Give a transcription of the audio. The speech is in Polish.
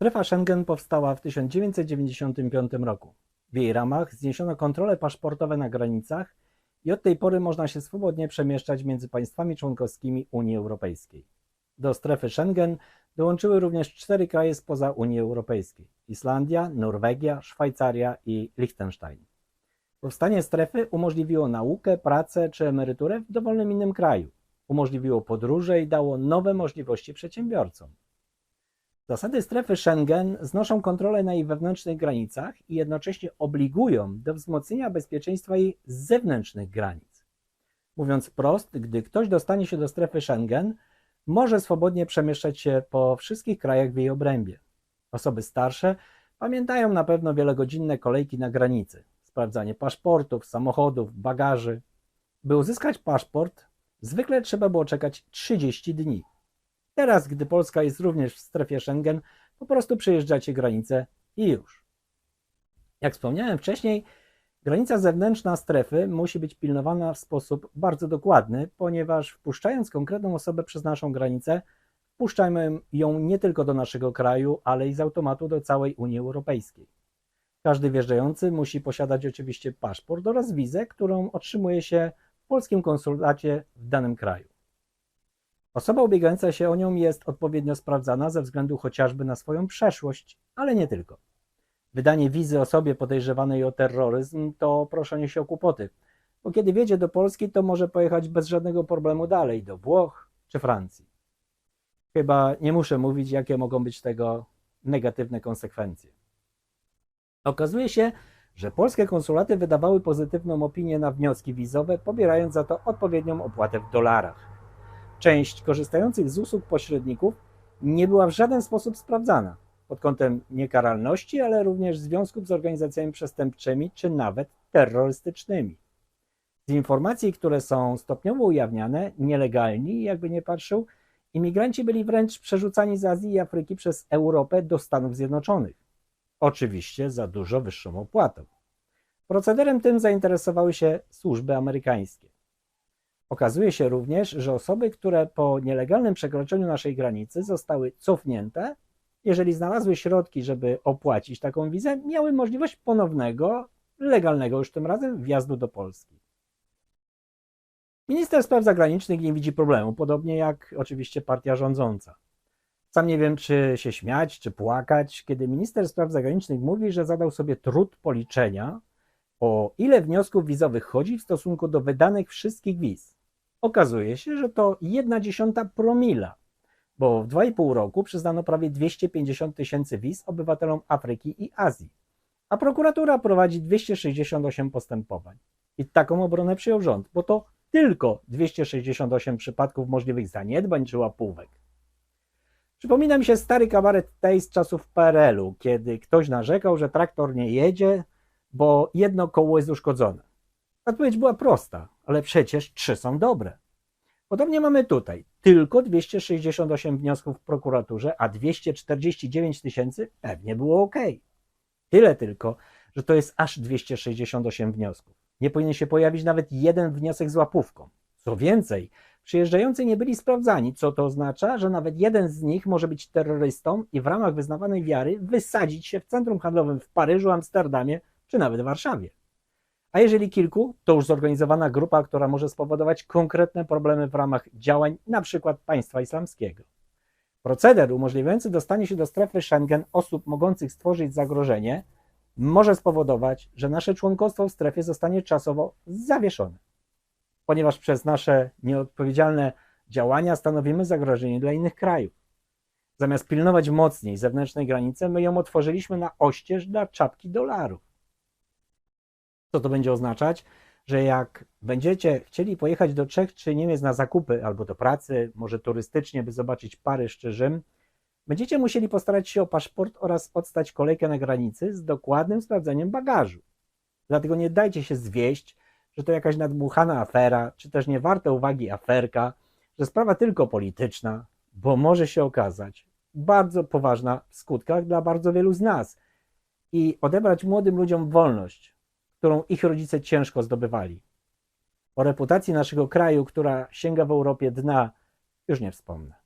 Strefa Schengen powstała w 1995 roku. W jej ramach zniesiono kontrole paszportowe na granicach i od tej pory można się swobodnie przemieszczać między państwami członkowskimi Unii Europejskiej. Do strefy Schengen dołączyły również cztery kraje spoza Unii Europejskiej: Islandia, Norwegia, Szwajcaria i Liechtenstein. Powstanie strefy umożliwiło naukę, pracę czy emeryturę w dowolnym innym kraju. Umożliwiło podróże i dało nowe możliwości przedsiębiorcom. Zasady strefy Schengen znoszą kontrolę na jej wewnętrznych granicach i jednocześnie obligują do wzmocnienia bezpieczeństwa jej zewnętrznych granic. Mówiąc wprost, gdy ktoś dostanie się do strefy Schengen, może swobodnie przemieszczać się po wszystkich krajach w jej obrębie. Osoby starsze pamiętają na pewno wielogodzinne kolejki na granicy, sprawdzanie paszportów, samochodów, bagaży. By uzyskać paszport, zwykle trzeba było czekać 30 dni. Teraz, gdy Polska jest również w strefie Schengen, po prostu przejeżdżacie granicę i już. Jak wspomniałem wcześniej, granica zewnętrzna strefy musi być pilnowana w sposób bardzo dokładny, ponieważ wpuszczając konkretną osobę przez naszą granicę, wpuszczamy ją nie tylko do naszego kraju, ale i z automatu do całej Unii Europejskiej. Każdy wjeżdżający musi posiadać oczywiście paszport oraz wizę, którą otrzymuje się w polskim konsulacie w danym kraju. Osoba ubiegająca się o nią jest odpowiednio sprawdzana ze względu chociażby na swoją przeszłość, ale nie tylko. Wydanie wizy osobie podejrzewanej o terroryzm to proszenie się o kłopoty, bo kiedy wjedzie do Polski, to może pojechać bez żadnego problemu dalej do Włoch czy Francji. Chyba nie muszę mówić, jakie mogą być tego negatywne konsekwencje. Okazuje się, że polskie konsulaty wydawały pozytywną opinię na wnioski wizowe, pobierając za to odpowiednią opłatę w dolarach. Część korzystających z usług pośredników nie była w żaden sposób sprawdzana pod kątem niekaralności, ale również związków z organizacjami przestępczymi czy nawet terrorystycznymi. Z informacji, które są stopniowo ujawniane, nielegalni, jakby nie patrzył, imigranci byli wręcz przerzucani z Azji i Afryki przez Europę do Stanów Zjednoczonych. Oczywiście za dużo wyższą opłatą. Procederem tym zainteresowały się służby amerykańskie. Okazuje się również, że osoby, które po nielegalnym przekroczeniu naszej granicy zostały cofnięte, jeżeli znalazły środki, żeby opłacić taką wizę, miały możliwość ponownego, legalnego już tym razem, wjazdu do Polski. Minister spraw zagranicznych nie widzi problemu, podobnie jak oczywiście partia rządząca. Sam nie wiem, czy się śmiać, czy płakać, kiedy minister spraw zagranicznych mówi, że zadał sobie trud policzenia, o ile wniosków wizowych chodzi w stosunku do wydanych wszystkich wiz. Okazuje się, że to 1 dziesiąta promila, bo w 2,5 roku przyznano prawie 250 tysięcy wiz obywatelom Afryki i Azji, a prokuratura prowadzi 268 postępowań. I taką obronę przyjął rząd, bo to tylko 268 przypadków możliwych zaniedbań czy łapówek. Przypomina mi się stary kabaret tej z czasów PRL-u, kiedy ktoś narzekał, że traktor nie jedzie, bo jedno koło jest uszkodzone. Odpowiedź była prosta, ale przecież trzy są dobre. Podobnie mamy tutaj tylko 268 wniosków w prokuraturze, a 249 tysięcy pewnie było ok. Tyle tylko, że to jest aż 268 wniosków. Nie powinien się pojawić nawet jeden wniosek z łapówką. Co więcej, przyjeżdżający nie byli sprawdzani, co to oznacza, że nawet jeden z nich może być terrorystą i w ramach wyznawanej wiary wysadzić się w centrum handlowym w Paryżu, Amsterdamie czy nawet Warszawie. A jeżeli kilku, to już zorganizowana grupa, która może spowodować konkretne problemy w ramach działań np. państwa islamskiego. Proceder umożliwiający dostanie się do strefy Schengen osób mogących stworzyć zagrożenie może spowodować, że nasze członkostwo w strefie zostanie czasowo zawieszone, ponieważ przez nasze nieodpowiedzialne działania stanowimy zagrożenie dla innych krajów. Zamiast pilnować mocniej zewnętrznej granicy, my ją otworzyliśmy na oścież dla czapki dolarów. Co to będzie oznaczać? Że jak będziecie chcieli pojechać do Czech czy Niemiec na zakupy albo do pracy, może turystycznie, by zobaczyć Paryż czy Rzym, będziecie musieli postarać się o paszport oraz odstać kolejkę na granicy z dokładnym sprawdzeniem bagażu. Dlatego nie dajcie się zwieść, że to jakaś nadmuchana afera, czy też nie warta uwagi aferka, że sprawa tylko polityczna, bo może się okazać bardzo poważna w skutkach dla bardzo wielu z nas i odebrać młodym ludziom wolność, którą ich rodzice ciężko zdobywali. O reputacji naszego kraju, która sięga w Europie dna, już nie wspomnę.